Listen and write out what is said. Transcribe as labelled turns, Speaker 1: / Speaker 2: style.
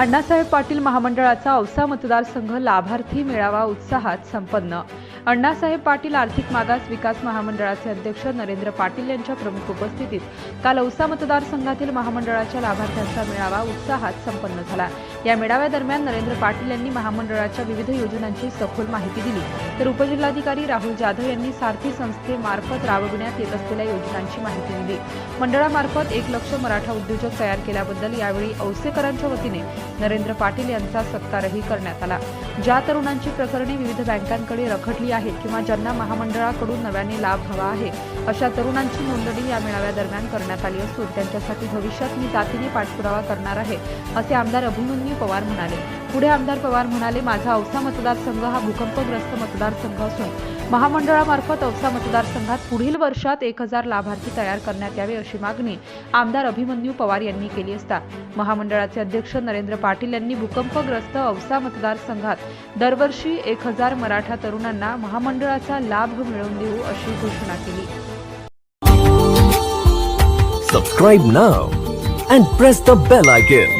Speaker 1: अण्णासाहेब पाटील महामंडळाचा औसा मतदारसंघ लाभार्थी मेळावा उत्साहात संपन्न. अण्णासाहेब पाटील आर्थिक मागास विकास महामंडळाचे अध्यक्ष नरेंद्र पाटील यांच्या प्रमुख उपस्थितीत काल औसा मतदारसंघातील महामंडळाच्या लाभार्थ्यांचा मेळावा उत्साहात संपन्न झाला. या मेळाव्यादरम्यान नरेंद्र पाटील यांनी महामंडळाच्या विविध योजनांची सखोल माहिती दिली. तर उपजिल्हाधिकारी राहुल जाधव यांनी सारथी संस्थेमार्फत राबविण्यात येत असलेल्या योजनांची माहिती दिली. मंडळामार्फत एक लक्ष मराठा उद्योजक तयार केल्याबद्दल यावेळी औसेकरांच्या वतीने नरेंद्र पाटील यांचा सत्कारही करण्यात आला. ज्या तरुणांची प्रकरणे विविध बँकांकडे रखडली आहेत किंवा ज्यांना महामंडळाकडून नव्याने लाभ हवा आहे अशा तरुणांची नोंदणी या मेळाव्यादरम्यान करण्यात आली असून त्यांच्यासाठी भविष्यात मी जातीने पाठपुरावा करणार आहे असे आमदार अभिमन्यू पवार म्हणाले. पुढे आमदार पवार म्हणाले माझा औसा मतदारसंघ हा भूकंपग्रस्त मतदारसंघ असून महामंडळामार्फत औसा मतदारसंघात पुढील वर्षात एक हजार लाभार्थी तयार करण्यात यावे अशी मागणी आमदार अभिमन्यू पवार यांनी केली असता. महामंडळाचे अध्यक्ष नरेंद्र पाटील यांनी भूकंपग्रस्त औसा मतदारसंघात दरवर्षी एक हजार मराठा तरुणांना महामंडळाचा लाभ मिळवून देऊ अशी घोषणा केली.
Speaker 2: सबस्क्राईब नाव and press the bell icon.